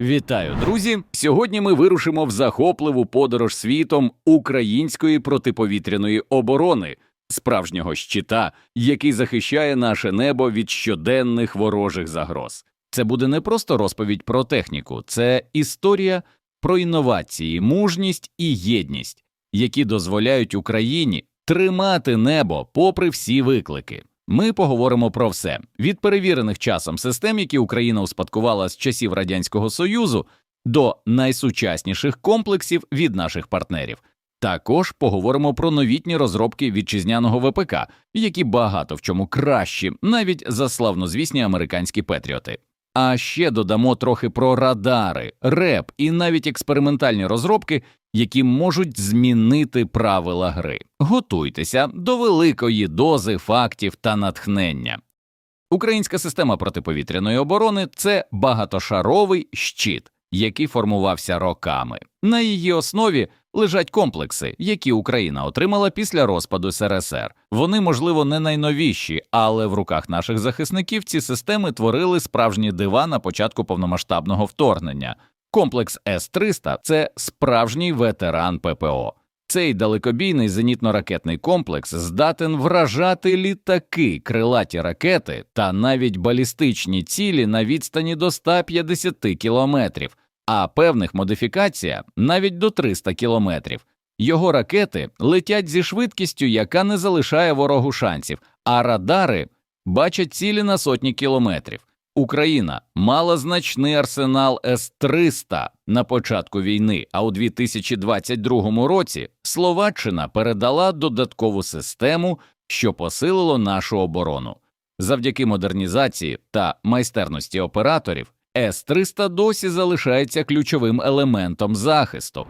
Вітаю, друзі! Сьогодні ми вирушимо в захопливу подорож світом української протиповітряної оборони, справжнього щита, який захищає наше небо від щоденних ворожих загроз. Це буде не просто розповідь про техніку, це історія про інновації, мужність і єдність, які дозволяють Україні тримати небо попри всі виклики. Ми поговоримо про все від перевірених часом систем, які Україна успадкувала з часів Радянського Союзу, до найсучасніших комплексів від наших партнерів. Також поговоримо про новітні розробки вітчизняного ВПК, які багато в чому кращі, навіть за славнозвісні американські петріоти. А ще додамо трохи про радари, реп і навіть експериментальні розробки, які можуть змінити правила гри. Готуйтеся до великої дози фактів та натхнення. Українська система протиповітряної оборони це багатошаровий щит, який формувався роками. На її основі лежать комплекси, які Україна отримала після розпаду СРСР. Вони, можливо, не найновіші, але в руках наших захисників ці системи творили справжні дива на початку повномасштабного вторгнення. Комплекс С-300 – це справжній ветеран ППО. Цей далекобійний зенітно-ракетний комплекс здатен вражати літаки, крилаті ракети та навіть балістичні цілі на відстані до 150 кілометрів, а певних модифікація навіть до 300 кілометрів. Його ракети летять зі швидкістю, яка не залишає ворогу шансів, а радари бачать цілі на сотні кілометрів. Україна мала значний арсенал С-300 на початку війни, а у 2022 році Словаччина передала додаткову систему, що посилило нашу оборону. Завдяки модернізації та майстерності операторів С-300 досі залишається ключовим елементом захисту.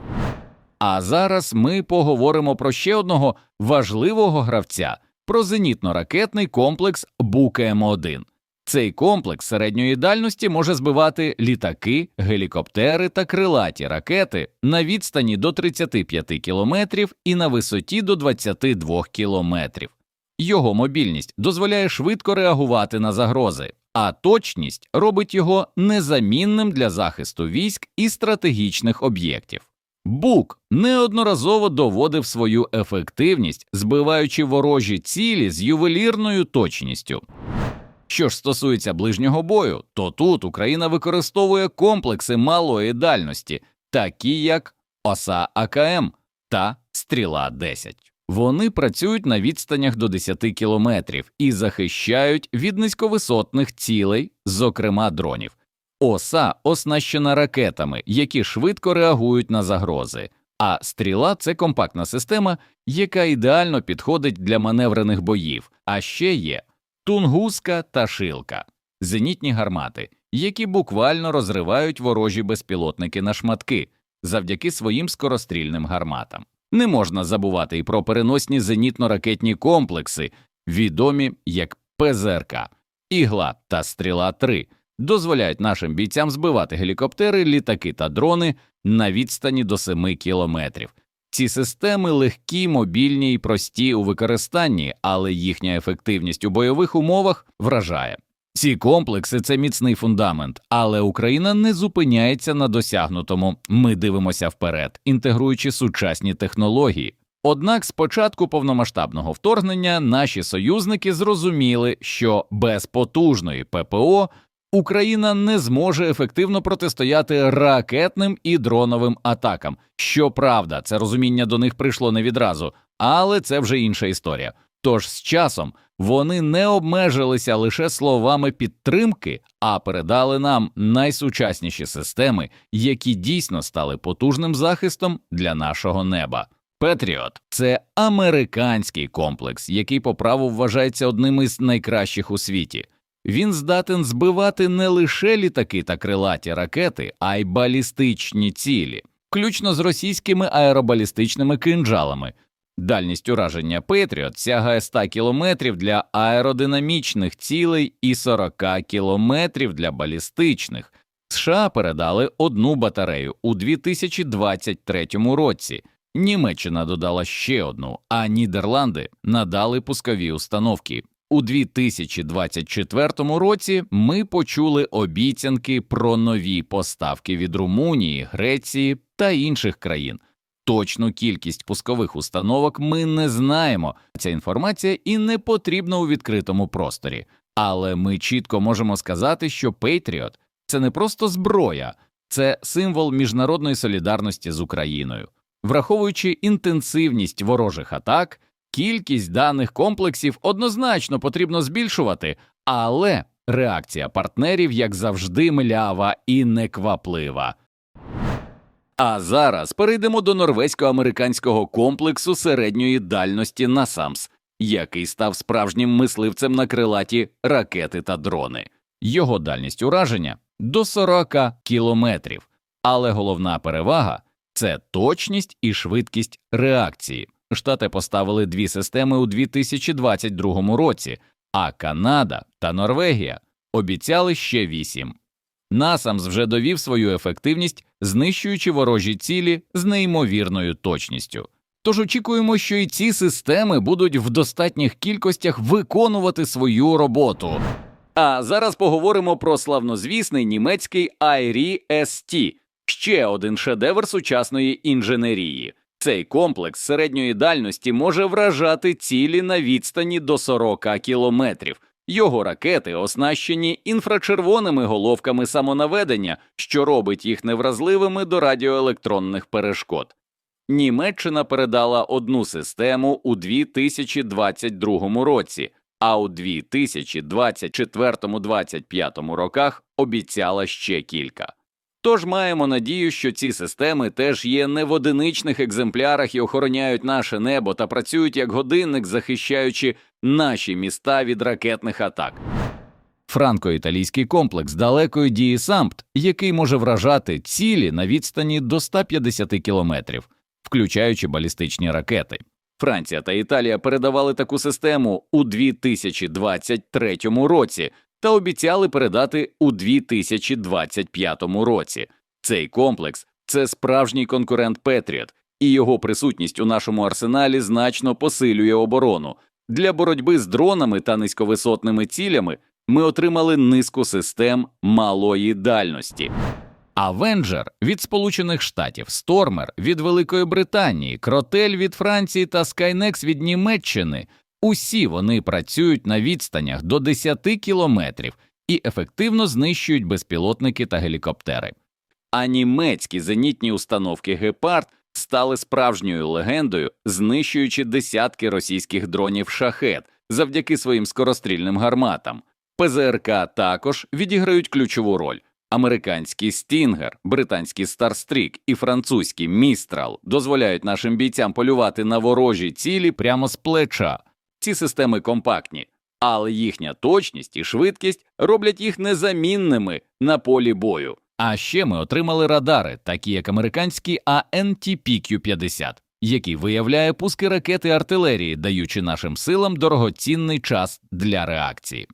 А зараз ми поговоримо про ще одного важливого гравця про зенітно-ракетний комплекс Бук-М1. Цей комплекс середньої дальності може збивати літаки, гелікоптери та крилаті ракети на відстані до 35 кілометрів і на висоті до 22 кілометрів. Його мобільність дозволяє швидко реагувати на загрози, а точність робить його незамінним для захисту військ і стратегічних об'єктів. Бук неодноразово доводив свою ефективність, збиваючи ворожі цілі з ювелірною точністю. Що ж стосується ближнього бою, то тут Україна використовує комплекси малої дальності, такі як Оса АКМ та Стріла 10. Вони працюють на відстанях до 10 кілометрів і захищають від низьковисотних цілей, зокрема дронів. Оса оснащена ракетами, які швидко реагують на загрози. А стріла це компактна система, яка ідеально підходить для маневрених боїв. А ще є тунгуска та шилка, зенітні гармати, які буквально розривають ворожі безпілотники на шматки завдяки своїм скорострільним гарматам. Не можна забувати і про переносні зенітно-ракетні комплекси, відомі як ПЗРК, Ігла та Стріла 3 дозволяють нашим бійцям збивати гелікоптери, літаки та дрони на відстані до 7 кілометрів. Ці системи легкі, мобільні і прості у використанні, але їхня ефективність у бойових умовах вражає. Ці комплекси це міцний фундамент, але Україна не зупиняється на досягнутому. Ми дивимося вперед, інтегруючи сучасні технології. Однак з початку повномасштабного вторгнення наші союзники зрозуміли, що без потужної ППО Україна не зможе ефективно протистояти ракетним і дроновим атакам. Щоправда, це розуміння до них прийшло не відразу, але це вже інша історія. Тож з часом вони не обмежилися лише словами підтримки, а передали нам найсучасніші системи, які дійсно стали потужним захистом для нашого неба. Петріот це американський комплекс, який по праву вважається одним із найкращих у світі. Він здатен збивати не лише літаки та крилаті ракети, а й балістичні цілі, включно з російськими аеробалістичними кинджалами. Дальність ураження Петріот сягає 100 кілометрів для аеродинамічних цілей і 40 кілометрів для балістичних. США передали одну батарею у 2023 році. Німеччина додала ще одну, а Нідерланди надали пускові установки. У 2024 році ми почули обіцянки про нові поставки від Румунії, Греції та інших країн. Точну кількість пускових установок ми не знаємо. Ця інформація і не потрібна у відкритому просторі. Але ми чітко можемо сказати, що Patriot – це не просто зброя, це символ міжнародної солідарності з Україною. Враховуючи інтенсивність ворожих атак, кількість даних комплексів однозначно потрібно збільшувати, але реакція партнерів, як завжди, млява і некваплива. А зараз перейдемо до норвезько-американського комплексу середньої дальності NASAMS, який став справжнім мисливцем на крилаті ракети та дрони. Його дальність ураження до 40 кілометрів, але головна перевага це точність і швидкість реакції. Штати поставили дві системи у 2022 році, а Канада та Норвегія обіцяли ще вісім. Насамс вже довів свою ефективність, знищуючи ворожі цілі з неймовірною точністю. Тож очікуємо, що і ці системи будуть в достатніх кількостях виконувати свою роботу. А зараз поговоримо про славнозвісний німецький IRI-ST – ще один шедевр сучасної інженерії. Цей комплекс середньої дальності може вражати цілі на відстані до 40 кілометрів. Його ракети оснащені інфрачервоними головками самонаведення, що робить їх невразливими до радіоелектронних перешкод. Німеччина передала одну систему у 2022 році, а у 2024-2025 роках обіцяла ще кілька. Тож маємо надію, що ці системи теж є не в одиничних екземплярах і охороняють наше небо та працюють як годинник, захищаючи наші міста від ракетних атак. Франко-італійський комплекс далекої дії САМПТ, який може вражати цілі на відстані до 150 кілометрів, включаючи балістичні ракети. Франція та Італія передавали таку систему у 2023 році та обіцяли передати у 2025 році. Цей комплекс це справжній конкурент Петріот, і його присутність у нашому арсеналі значно посилює оборону. Для боротьби з дронами та низьковисотними цілями ми отримали низку систем малої дальності. Авенджер від Сполучених Штатів, Стормер від Великої Британії, Кротель від Франції та Скайнекс від Німеччини. Усі вони працюють на відстанях до 10 кілометрів і ефективно знищують безпілотники та гелікоптери. А німецькі зенітні установки Гепард стали справжньою легендою, знищуючи десятки російських дронів шахет завдяки своїм скорострільним гарматам. ПЗРК також відіграють ключову роль. Американський Стінгер, британський Старстрік і французький Містрал дозволяють нашим бійцям полювати на ворожі цілі прямо з плеча. Ці системи компактні, але їхня точність і швидкість роблять їх незамінними на полі бою. А ще ми отримали радари, такі як американський ANTPQ-50, який виявляє пуски ракети артилерії, даючи нашим силам дорогоцінний час для реакції.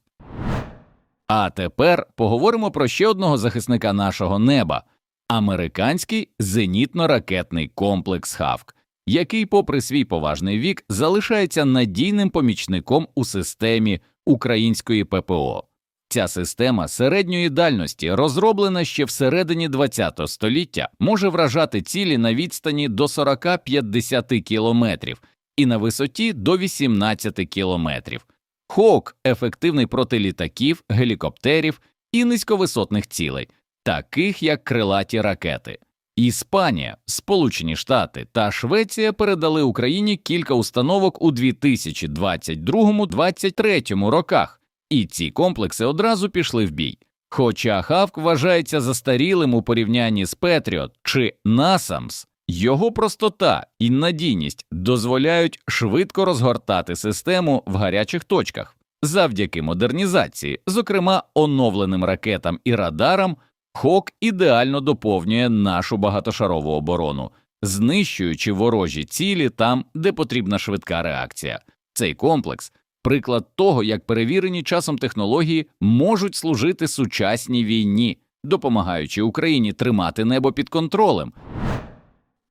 А тепер поговоримо про ще одного захисника нашого неба американський зенітно-ракетний комплекс Хавк, який, попри свій поважний вік, залишається надійним помічником у системі української ППО. Ця система середньої дальності, розроблена ще всередині ХХ століття, може вражати цілі на відстані до 40-50 кілометрів і на висоті до 18 кілометрів. Хок ефективний проти літаків, гелікоптерів і низьковисотних цілей, таких як крилаті ракети. Іспанія, Сполучені Штати та Швеція передали Україні кілька установок у 2022-2023 роках, і ці комплекси одразу пішли в бій. Хоча Хавк вважається застарілим у порівнянні з Петріот чи Насамс, його простота і надійність дозволяють швидко розгортати систему в гарячих точках. Завдяки модернізації, зокрема оновленим ракетам і радарам, Хок ідеально доповнює нашу багатошарову оборону, знищуючи ворожі цілі там, де потрібна швидка реакція. Цей комплекс приклад того, як перевірені часом технології можуть служити сучасній війні, допомагаючи Україні тримати небо під контролем.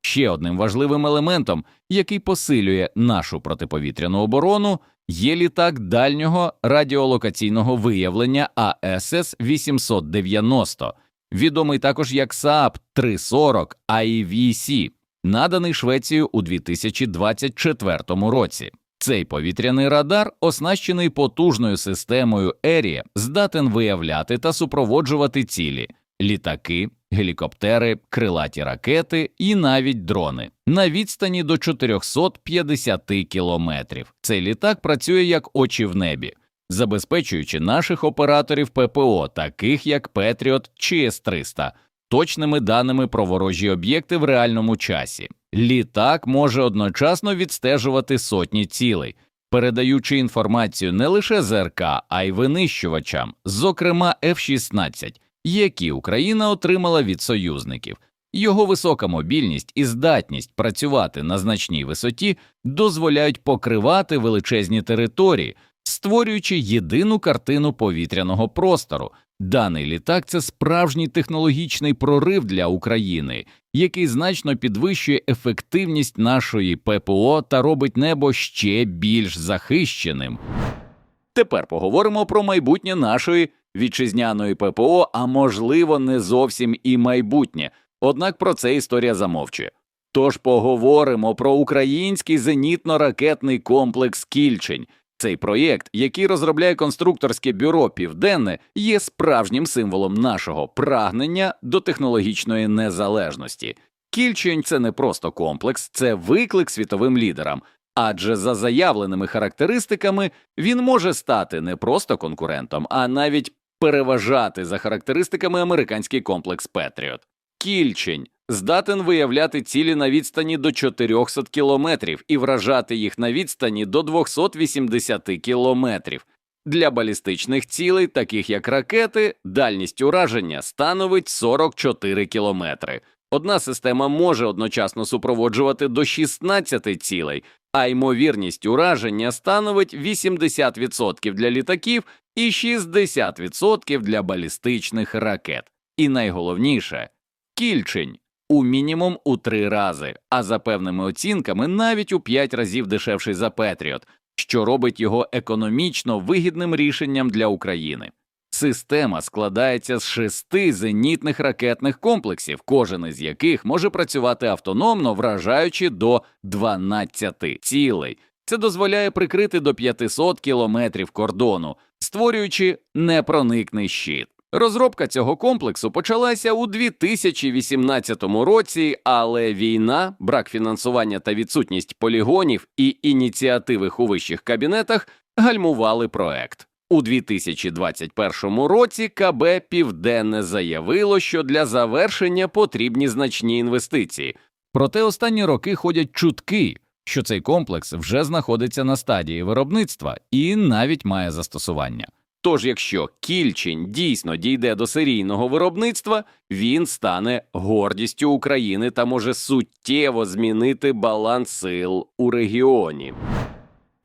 Ще одним важливим елементом, який посилює нашу протиповітряну оборону, є літак дальнього радіолокаційного виявлення АСС 890, відомий також як Saab 340 IVC, наданий Швецією у 2024 році. Цей повітряний радар, оснащений потужною системою Ері, здатен виявляти та супроводжувати цілі літаки, гелікоптери, крилаті ракети і навіть дрони на відстані до 450 кілометрів. Цей літак працює як очі в небі, забезпечуючи наших операторів ППО, таких як Петріот чи С-300, точними даними про ворожі об'єкти в реальному часі. Літак може одночасно відстежувати сотні цілей, передаючи інформацію не лише ЗРК, а й винищувачам, зокрема F-16, які Україна отримала від союзників. Його висока мобільність і здатність працювати на значній висоті дозволяють покривати величезні території, створюючи єдину картину повітряного простору. Даний літак це справжній технологічний прорив для України, який значно підвищує ефективність нашої ППО та робить небо ще більш захищеним. Тепер поговоримо про майбутнє нашої вітчизняної ППО, а можливо, не зовсім і майбутнє. Однак про це історія замовчує. Тож поговоримо про український зенітно-ракетний комплекс Кільчень. Цей проєкт, який розробляє конструкторське бюро Південне, є справжнім символом нашого прагнення до технологічної незалежності. Кільчень це не просто комплекс, це виклик світовим лідерам, адже за заявленими характеристиками він може стати не просто конкурентом, а навіть переважати за характеристиками американський комплекс Петріот. Кільчень здатен виявляти цілі на відстані до 400 кілометрів і вражати їх на відстані до 280 кілометрів. Для балістичних цілей, таких як ракети, дальність ураження становить 44 кілометри. Одна система може одночасно супроводжувати до 16 цілей, а ймовірність ураження становить 80% для літаків і 60% для балістичних ракет. І найголовніше кільчень у мінімум у три рази, а за певними оцінками навіть у п'ять разів дешевший за Петріот, що робить його економічно вигідним рішенням для України. Система складається з шести зенітних ракетних комплексів, кожен із яких може працювати автономно, вражаючи до 12 цілей. Це дозволяє прикрити до 500 кілометрів кордону, створюючи непроникний щит. Розробка цього комплексу почалася у 2018 році, але війна, брак фінансування та відсутність полігонів і ініціативи у вищих кабінетах гальмували проект. У 2021 році КБ Південне заявило, що для завершення потрібні значні інвестиції. Проте останні роки ходять чутки, що цей комплекс вже знаходиться на стадії виробництва і навіть має застосування. Тож, якщо кільчень дійсно дійде до серійного виробництва, він стане гордістю України та може суттєво змінити баланс сил у регіоні.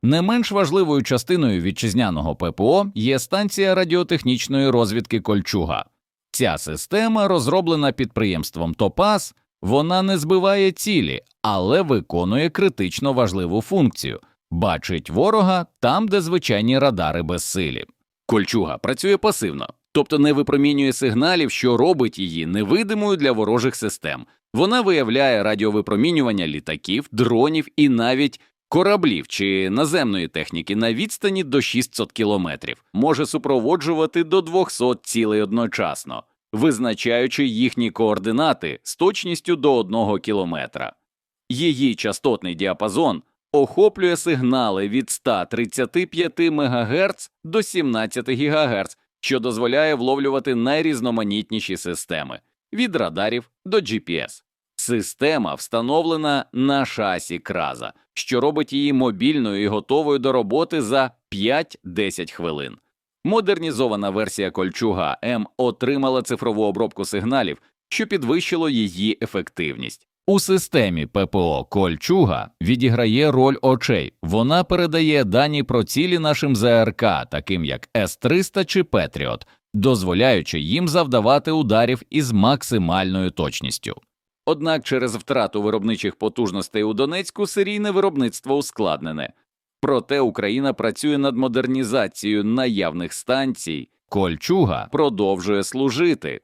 Не менш важливою частиною вітчизняного ППО є станція радіотехнічної розвідки Кольчуга. Ця система розроблена підприємством Топас, вона не збиває цілі, але виконує критично важливу функцію бачить ворога там, де звичайні радари безсилі. Кольчуга працює пасивно, тобто не випромінює сигналів, що робить її невидимою для ворожих систем. Вона виявляє радіовипромінювання літаків, дронів і навіть кораблів чи наземної техніки на відстані до 600 кілометрів, може супроводжувати до 200 цілей одночасно, визначаючи їхні координати з точністю до 1 кілометра. Її частотний діапазон охоплює сигнали від 135 МГц до 17 ГГц, що дозволяє вловлювати найрізноманітніші системи від радарів до GPS. Система встановлена на шасі краза, що робить її мобільною і готовою до роботи за 5-10 хвилин. Модернізована версія Кольчуга М отримала цифрову обробку сигналів, що підвищило її ефективність. У системі ППО Кольчуга відіграє роль очей. Вона передає дані про цілі нашим ЗРК, таким як С-300 чи Петріот, дозволяючи їм завдавати ударів із максимальною точністю. Однак через втрату виробничих потужностей у Донецьку серійне виробництво ускладнене. Проте Україна працює над модернізацією наявних станцій. Кольчуга продовжує служити.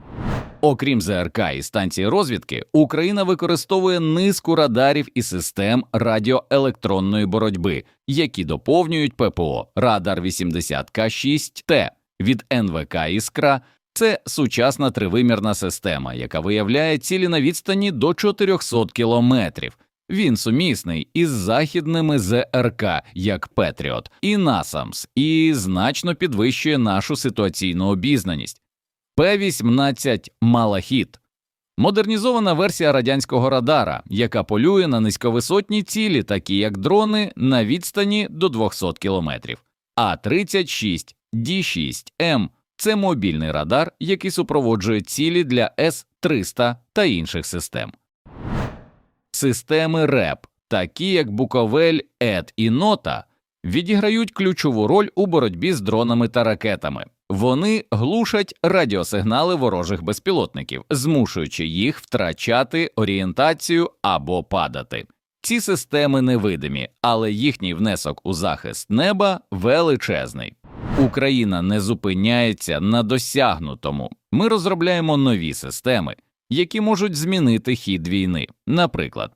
Окрім ЗРК і станції розвідки, Україна використовує низку радарів і систем радіоелектронної боротьби, які доповнюють ППО Радар 80К6Т від НВК Іскра. Це сучасна тривимірна система, яка виявляє цілі на відстані до 400 кілометрів. Він сумісний із західними ЗРК, як Петріот, і Насамс, і значно підвищує нашу ситуаційну обізнаність. П-18 Малахіт модернізована версія радянського радара, яка полює на низьковисотні цілі, такі як дрони на відстані до 200 кілометрів. А-36 Д6М це мобільний радар, який супроводжує цілі для С-300 та інших систем. Системи РЕП, такі як Буковель, ЕД і Нота, відіграють ключову роль у боротьбі з дронами та ракетами. Вони глушать радіосигнали ворожих безпілотників, змушуючи їх втрачати орієнтацію або падати. Ці системи невидимі, але їхній внесок у захист неба величезний. Україна не зупиняється на досягнутому. Ми розробляємо нові системи, які можуть змінити хід війни. Наприклад,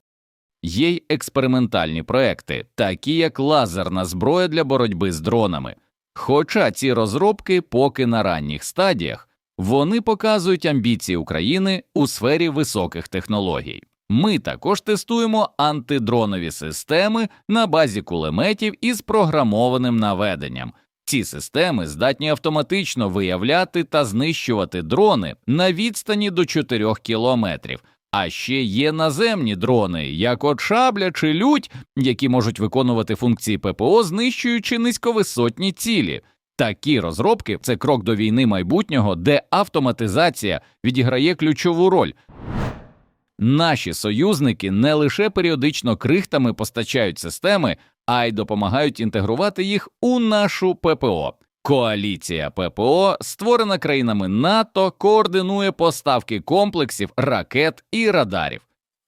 є й експериментальні проекти, такі як лазерна зброя для боротьби з дронами. Хоча ці розробки поки на ранніх стадіях, вони показують амбіції України у сфері високих технологій. Ми також тестуємо антидронові системи на базі кулеметів із програмованим наведенням. Ці системи здатні автоматично виявляти та знищувати дрони на відстані до 4 кілометрів. А ще є наземні дрони, як от шабля чи лють, які можуть виконувати функції ППО, знищуючи низьковисотні цілі. Такі розробки це крок до війни майбутнього, де автоматизація відіграє ключову роль. Наші союзники не лише періодично крихтами постачають системи, а й допомагають інтегрувати їх у нашу ППО. Коаліція ППО, створена країнами НАТО, координує поставки комплексів, ракет і радарів.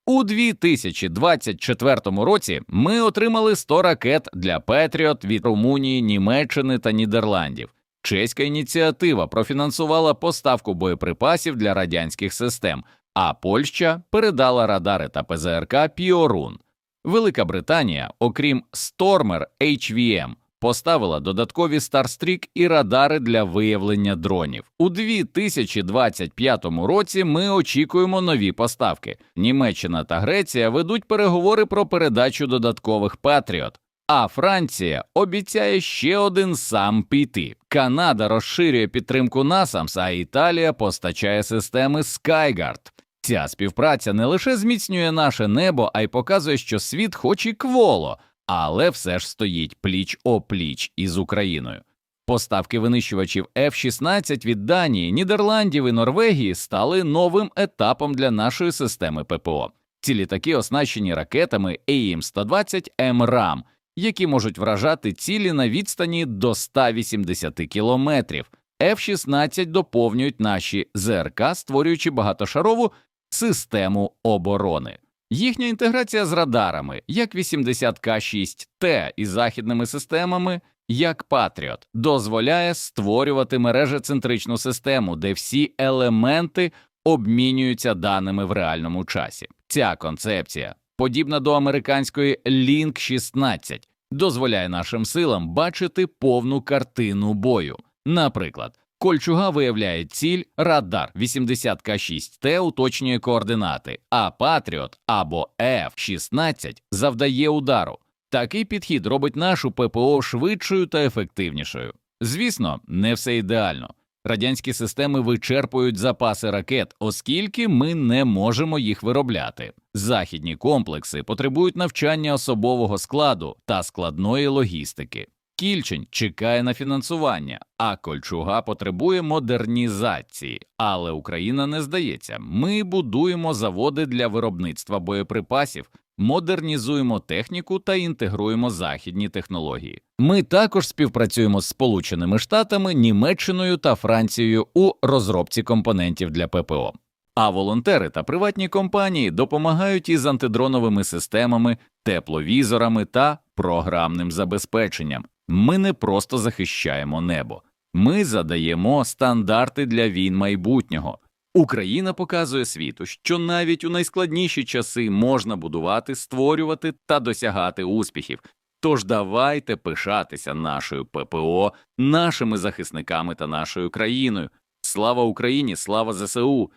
У 2024 році ми отримали 100 ракет для Петріот від Румунії, Німеччини та Нідерландів. Чеська ініціатива профінансувала поставку боєприпасів для радянських систем, а Польща передала радари та ПЗРК Піорун. Велика Британія, окрім Stormer HVM, поставила додаткові Starstreak і радари для виявлення дронів. У 2025 році ми очікуємо нові поставки. Німеччина та Греція ведуть переговори про передачу додаткових Патріот. А Франція обіцяє ще один сам піти. Канада розширює підтримку NASAMS, а Італія постачає системи Skyguard. Ця співпраця не лише зміцнює наше небо, а й показує, що світ хоч і кволо, але все ж стоїть пліч опліч із Україною. Поставки винищувачів F-16 від Данії, Нідерландів і Норвегії стали новим етапом для нашої системи ППО. Ці літаки оснащені ракетами AIM-120 МРАМ, які можуть вражати цілі на відстані до 180 кілометрів. F-16 доповнюють наші ЗРК, створюючи багатошарову систему оборони. Їхня інтеграція з радарами, як 80К6Т і західними системами, як Patriot, дозволяє створювати мережецентричну систему, де всі елементи обмінюються даними в реальному часі. Ця концепція, подібна до американської Link 16, дозволяє нашим силам бачити повну картину бою. Наприклад, Кольчуга виявляє ціль, радар 80К6Т уточнює координати, а Патріот або F-16 завдає удару. Такий підхід робить нашу ППО швидшою та ефективнішою. Звісно, не все ідеально. Радянські системи вичерпують запаси ракет, оскільки ми не можемо їх виробляти. Західні комплекси потребують навчання особового складу та складної логістики. Кільчень чекає на фінансування, а Кольчуга потребує модернізації. Але Україна не здається. Ми будуємо заводи для виробництва боєприпасів, модернізуємо техніку та інтегруємо західні технології. Ми також співпрацюємо з Сполученими Штатами, Німеччиною та Францією у розробці компонентів для ППО. А волонтери та приватні компанії допомагають із антидроновими системами, тепловізорами та програмним забезпеченням. Ми не просто захищаємо небо, ми задаємо стандарти для війн майбутнього. Україна показує світу, що навіть у найскладніші часи можна будувати, створювати та досягати успіхів. Тож давайте пишатися нашою ППО, нашими захисниками та нашою країною. Слава Україні, слава ЗСУ!